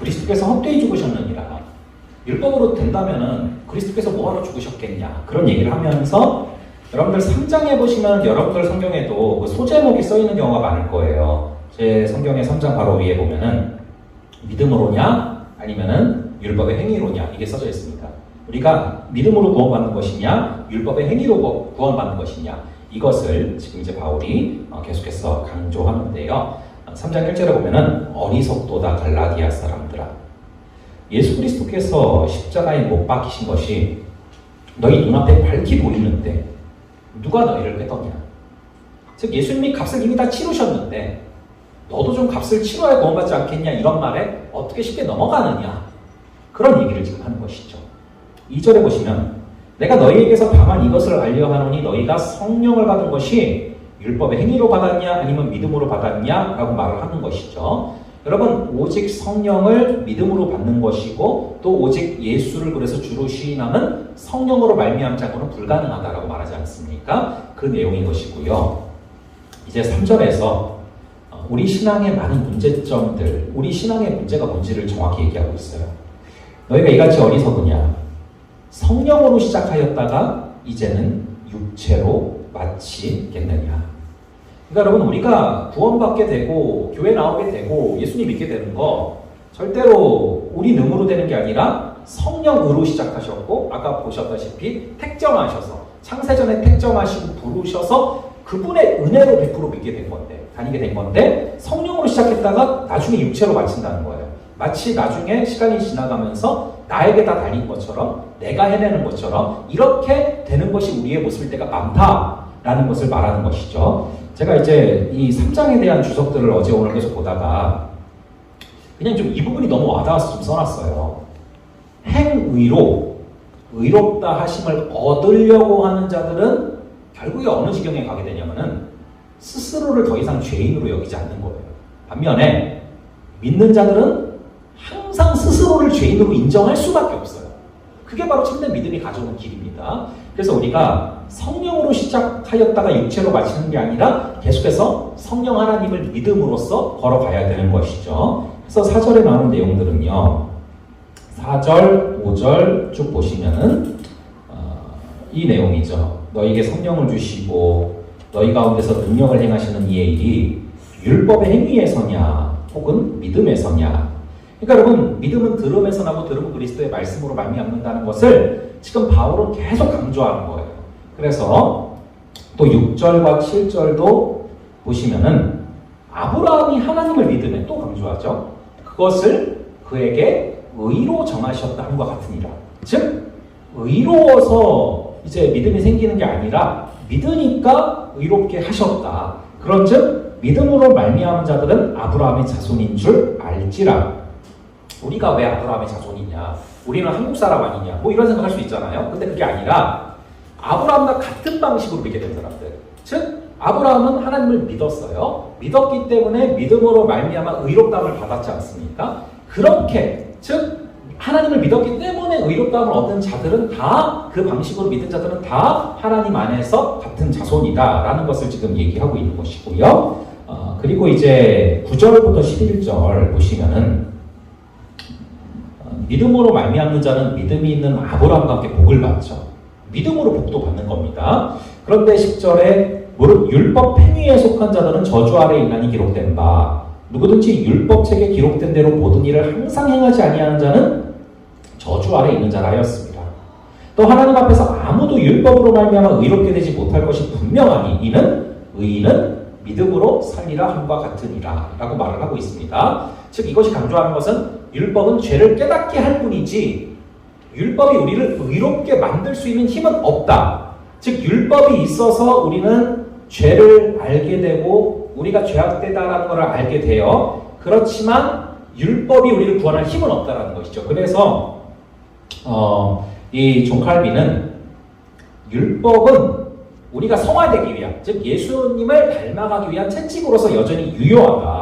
그리스도께서 헛되이 죽으셨느니라. 율법으로 된다면은 그리스도께서 뭐하러 죽으셨겠냐 그런 얘기를 하면서 여러분들 3장에 보시면 여러분들 성경에도 그 소제목이 써 있는 경우가 많을 거예요. 제 성경의 3장 바로 위에 보면은 믿음으로냐 아니면은 율법의 행위로냐 이게 써져 있습니다. 우리가 믿음으로 구원받는 것이냐 율법의 행위로 구원받는 것이냐 이것을 지금 이제 바울이 어, 계속해서 강조하는데요. 3장 1절에 보면은 어리석도다 갈라디아 사람들아 예수 그리스도께서 십자가에 못 박히신 것이 너희 눈앞에 밝히 보이는데 누가 너희를 빼더냐? 즉 예수님이 값을 이미 다 치르셨는데 너도 좀 값을 치러야 구원받지 않겠냐 이런 말에 어떻게 쉽게 넘어가느냐 그런 얘기를 지금 하는 것이죠. 2절에 보시면 내가 너희에게서 다만 이것을 알려 하노니 너희가 성령을 받은 것이 율법의 행위로 받았냐 아니면 믿음으로 받았냐 라고 말을 하는 것이죠. 여러분 오직 성령을 믿음으로 받는 것이고 또 오직 예수를 그래서 주로 시인하는 성령으로 말미암 자고는 불가능하다라고 말하지 않습니까? 그 내용인 것이고요. 이제 3절에서 어, 우리 신앙의 많은 문제점들, 우리 신앙의 문제가 뭔지를 정확히 얘기하고 있어요. 너희가 이같이 어리석으냐? 성령으로 시작하였다가 이제는 육체로 마치겠느냐? 그러니까 여러분 우리가 구원받게 되고 교회 나오게 되고 예수님 믿게 되는 거 절대로 우리 능으로 되는 게 아니라 성령으로 시작하셨고 아까 보셨다시피 택정하셔서 창세전에 택정하시고 부르셔서 그분의 은혜로 100% 믿게 된 건데 다니게 된 건데 성령으로 시작했다가 나중에 육체로 마친다는 거예요. 마치 나중에 시간이 지나가면서 나에게 다 달린 것처럼 내가 해내는 것처럼 이렇게 되는 것이 우리의 모습일 때가 많다라는 것을 말하는 것이죠. 제가 이제 이 3장에 대한 주석들을 어제 오늘 계속 보다가 그냥 좀 이 부분이 너무 와닿아서 좀 써놨어요. 행의로 의롭다 하심을 얻으려고 하는 자들은 결국에 어느 지경에 가게 되냐면은 스스로를 더 이상 죄인으로 여기지 않는 거예요. 반면에 믿는 자들은 항상 스스로를 죄인으로 인정할 수밖에 없어요. 그게 바로 참된 믿음이 가져오는 길입니다. 그래서 우리가 성령으로 시작하였다가 육체로 마치는 게 아니라 계속해서 성령 하나님을 믿음으로써 걸어가야 되는 것이죠. 그래서 4절에 나오는 내용들은요. 4절, 5절 쭉 보시면은 어, 이 내용이죠. 너에게 성령을 주시고 너희 가운데서 능력을 행하시는 이의 일이 율법의 행위에서냐 혹은 믿음에서냐 그러니까 여러분 믿음은 들음에서 나고 들음은 그리스도의 말씀으로 말미암는다는 것을 지금 바울은 계속 강조하는 거예요. 그래서 또 6절과 7절도 보시면은 아브라함이 하나님을 믿음에 또 강조하죠. 그것을 그에게 의로 정하셨다 함과 같으니라. 즉 의로워서 이제 믿음이 생기는 게 아니라 믿으니까 의롭게 하셨다. 그런즉 믿음으로 말미암은 자들은 아브라함의 자손인 줄 알지라. 우리가 왜 아브라함의 자손이냐? 우리는 한국 사람 아니냐? 뭐 이런 생각할 수 있잖아요. 근데 그게 아니라 아브라함과 같은 방식으로 믿게 된 사람들. 즉 아브라함은 하나님을 믿었어요. 믿었기 때문에 믿음으로 말미암아 의롭다함을 받았지 않습니까? 그렇게 즉 하나님을 믿었기 때문에 의롭다함을 얻는 자들은 다 그 방식으로 믿은 자들은 다 하나님 안에서 같은 자손이다라는 것을 지금 얘기하고 있는 것이고요. 어, 그리고 이제 9절부터 11절 보시면은 어, 믿음으로 말미암는 자는 믿음이 있는 아브라함과 함께 복을 받죠. 믿음으로 복도 받는 겁니다. 그런데 10절에 무릇 율법 행위에 속한 자들은 저주 아래 인한이 기록된 바 누구든지 율법책에 기록된 대로 모든 일을 항상 행하지 아니하는 자는 저주 아래 있는 자라 하였습니다. 또 하나님 앞에서 아무도 율법으로 말미암아 의롭게 되지 못할 것이 분명하니 이는 의인은 믿음으로 살리라 함과 같으니라 라고 말을 하고 있습니다. 즉 이것이 강조하는 것은 율법은 죄를 깨닫게 할 뿐이지 율법이 우리를 의롭게 만들 수 있는 힘은 없다. 즉 율법이 있어서 우리는 죄를 알게 되고 우리가 죄악되다라는 것을 알게 돼요. 그렇지만 율법이 우리를 구원할 힘은 없다라는 것이죠. 그래서 어, 이 존칼비는 율법은 우리가 성화되기 위한, 즉 예수님을 닮아가기 위한 채찍으로서 여전히 유효하다.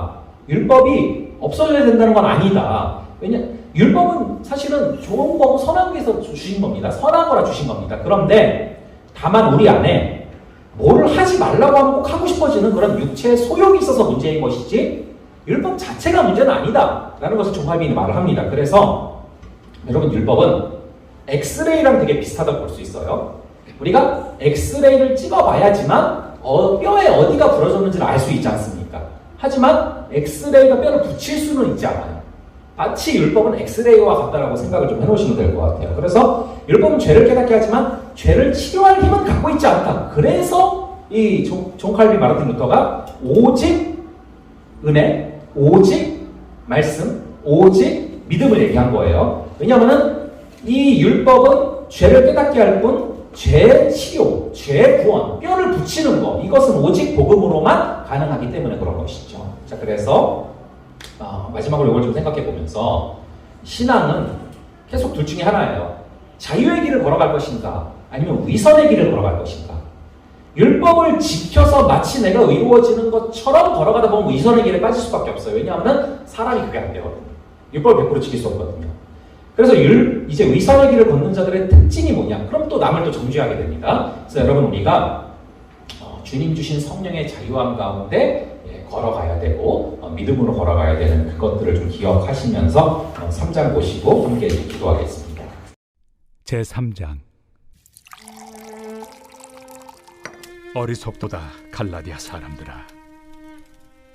율법이 없어져야 된다는 건 아니다. 왜냐 율법은 사실은 좋은 거고 선한 거에서 주신 겁니다. 선한 거라 주신 겁니다. 그런데 다만 우리 안에 뭘 하지 말라고 하면 꼭 하고 싶어지는 그런 육체의 소욕이 있어서 문제인 것이지 율법 자체가 문제는 아니다 라는 것을 종합인이 말을 합니다. 그래서 여러분 율법은 엑스레이랑 되게 비슷하다고 볼 수 있어요. 우리가 엑스레이를 찍어봐야지만 어, 뼈에 어디가 부러졌는지를 알 수 있지 않습니까? 하지만 엑스레이가 뼈를 붙일 수는 있지 않아요. 마치 율법은 엑스레이와 같다라고 생각을 좀 해놓으시면 될 것 같아요. 그래서 율법은 죄를 깨닫게 하지만 죄를 치료할 힘은 갖고 있지 않다. 그래서 이 존, 존 칼빈 마르틴 루터가 오직 은혜, 오직 말씀, 오직 믿음을 얘기한 거예요. 왜냐하면은 이 율법은 죄를 깨닫게 할 뿐, 죄 치료, 죄 구원, 뼈를 붙이는 것, 이것은 오직 복음으로만 가능하기 때문에 그런 것이죠. 자, 그래서 어, 마지막으로 이걸 좀 생각해 보면서 신앙은 계속 둘 중에 하나예요. 자유의 길을 걸어갈 것인가, 아니면 위선의 길을 걸어갈 것인가. 율법을 지켜서 마치 내가 의로워지는 것처럼 걸어가다 보면 위선의 길에 빠질 수밖에 없어요. 왜냐하면 사람이 그게 안 되거든요. 율법을 100% 지킬 수 없거든요. 그래서 율, 이제 위선의 길을 걷는 자들의 특징이 뭐냐? 그럼 또 남을 또 정죄하게 됩니다. 그래서 여러분 우리가 어, 주님 주신 성령의 자유함 가운데 예, 걸어가야 되고 어, 믿음으로 걸어가야 되는 그것들을 좀 기억하시면서 어, 3장 보시고 함께 기도하겠습니다. 제 3장 어리석도다 갈라디아 사람들아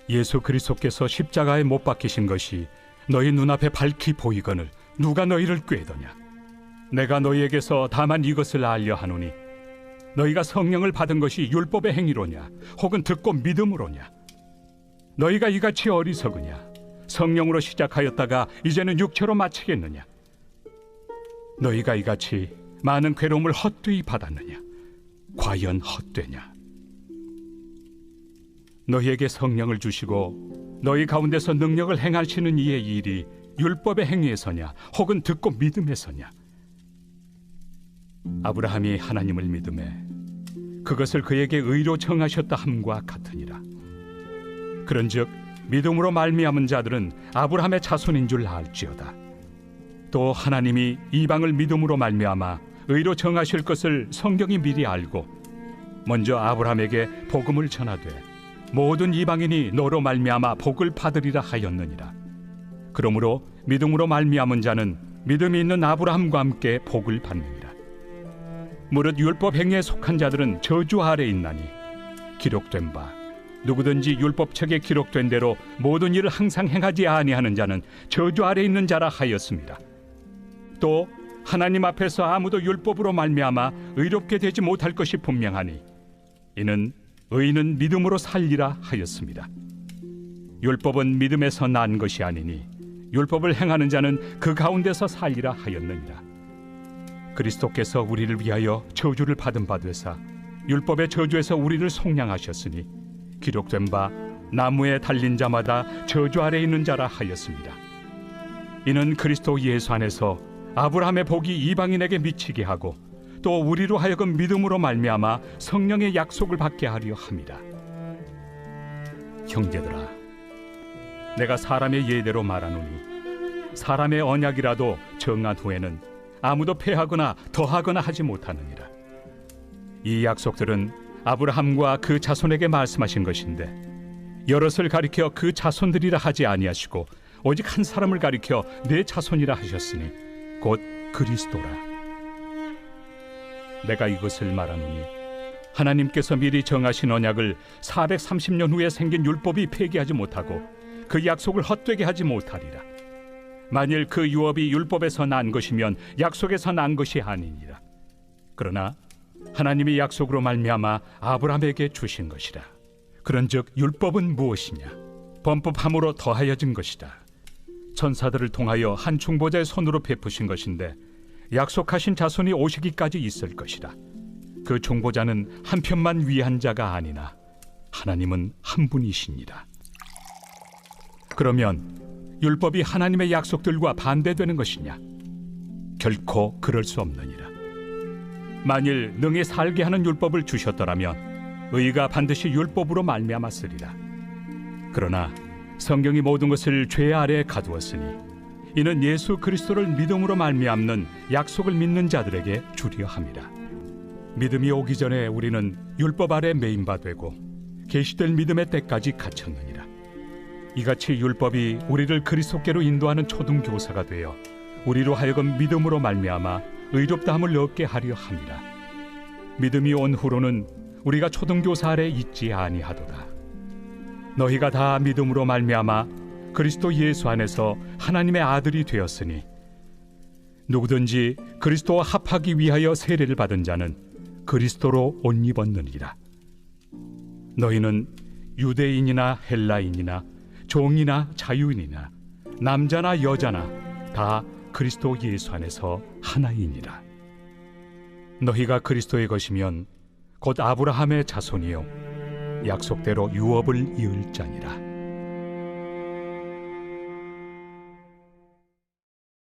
예수 그리스도께서 십자가에 못 박히신 것이 너희 눈앞에 밝히 보이거늘 누가 너희를 꾀더냐 내가 너희에게서 다만 이것을 알려 하노니 너희가 성령을 받은 것이 율법의 행위로냐 혹은 듣고 믿음으로냐 너희가 이같이 어리석으냐 성령으로 시작하였다가 이제는 육체로 마치겠느냐 너희가 이같이 많은 괴로움을 헛되이 받았느냐? 과연 헛되냐? 너희에게 성령을 주시고 너희 가운데서 능력을 행하시는 이의 일이 율법의 행위에서냐 혹은 듣고 믿음에서냐? 아브라함이 하나님을 믿음에 그것을 그에게 의로 정하셨다 함과 같으니라. 그런즉 믿음으로 말미암은 자들은 아브라함의 자손인 줄 알지어다. 또 하나님이 이방을 믿음으로 말미암아 의로 정하실 것을 성경이 미리 알고 먼저 아브라함에게 복음을 전하되 모든 이방인이 너로 말미암아 복을 받으리라 하였느니라. 그러므로 믿음으로 말미암은 자는 믿음이 있는 아브라함과 함께 복을 받느니라. 무릇 율법 행위에 속한 자들은 저주 아래 있나니 기록된 바 누구든지 율법 책에 기록된 대로 모든 일을 항상 행하지 아니하는 자는 저주 아래 있는 자라 하였습니다. 또 하나님 앞에서 아무도 율법으로 말미암아 의롭게 되지 못할 것이 분명하니 이는 의인은 믿음으로 살리라 하였습니다. 율법은 믿음에서 난 것이 아니니 율법을 행하는 자는 그 가운데서 살리라 하였느니라. 그리스도께서 우리를 위하여 저주를 받은 바 되사 율법의 저주에서 우리를 속량하셨으니 기록된 바 나무에 달린 자마다 저주 아래 있는 자라 하였습니다. 이는 그리스도 예수 안에서 아브라함의 복이 이방인에게 미치게 하고 또 우리로 하여금 믿음으로 말미암아 성령의 약속을 받게 하려 함이라. 형제들아, 내가 사람의 예대로 말하노니 사람의 언약이라도 정한 후에는 아무도 패하거나 더하거나 하지 못하느니라. 이 약속들은 아브라함과 그 자손에게 말씀하신 것인데 여럿을 가리켜 그 자손들이라 하지 아니하시고 오직 한 사람을 가리켜 내 자손이라 하셨으니 곧 그리스도라. 내가 이것을 말하노니 하나님께서 미리 정하신 언약을 430년 후에 생긴 율법이 폐기하지 못하고 그 약속을 헛되게 하지 못하리라. 만일 그 유업이 율법에서 난 것이면 약속에서 난 것이 아니니라. 그러나 하나님이 약속으로 말미암아 아브라함에게 주신 것이라. 그런즉 율법은 무엇이냐? 범법함으로 더하여진 것이다. 천사들을 통하여 한 중보자의 손으로 베푸신 것인데 약속하신 자손이 오시기까지 있을 것이다. 그 중보자는 한 편만 위한 자가 아니나 하나님은 한 분이시니라. 그러면 율법이 하나님의 약속들과 반대되는 것이냐? 결코 그럴 수 없느니라. 만일 능히 살게 하는 율법을 주셨더라면 의가 반드시 율법으로 말미암았으리라. 그러나 성경이 모든 것을 죄 아래 가두었으니 이는 예수 그리스도를 믿음으로 말미암는 약속을 믿는 자들에게 주려 함이라. 믿음이 오기 전에 우리는 율법 아래 매인 바 되고 계시될 믿음의 때까지 갇혔느니라. 이같이 율법이 우리를 그리스도께로 인도하는 초등 교사가 되어 우리로 하여금 믿음으로 말미암아 의롭다함을 얻게 하려 함이라. 믿음이 온 후로는 우리가 초등 교사 아래 있지 아니하도다. 너희가 다 믿음으로 말미암아 그리스도 예수 안에서 하나님의 아들이 되었으니 누구든지 그리스도와 합하기 위하여 세례를 받은 자는 그리스도로 옷 입었느니라. 너희는 유대인이나 헬라인이나 종이나 자유인이나 남자나 여자나 다 그리스도 예수 안에서 하나이니라. 너희가 그리스도의 것이면 곧 아브라함의 자손이요 약속대로 유업을 이을 자니라.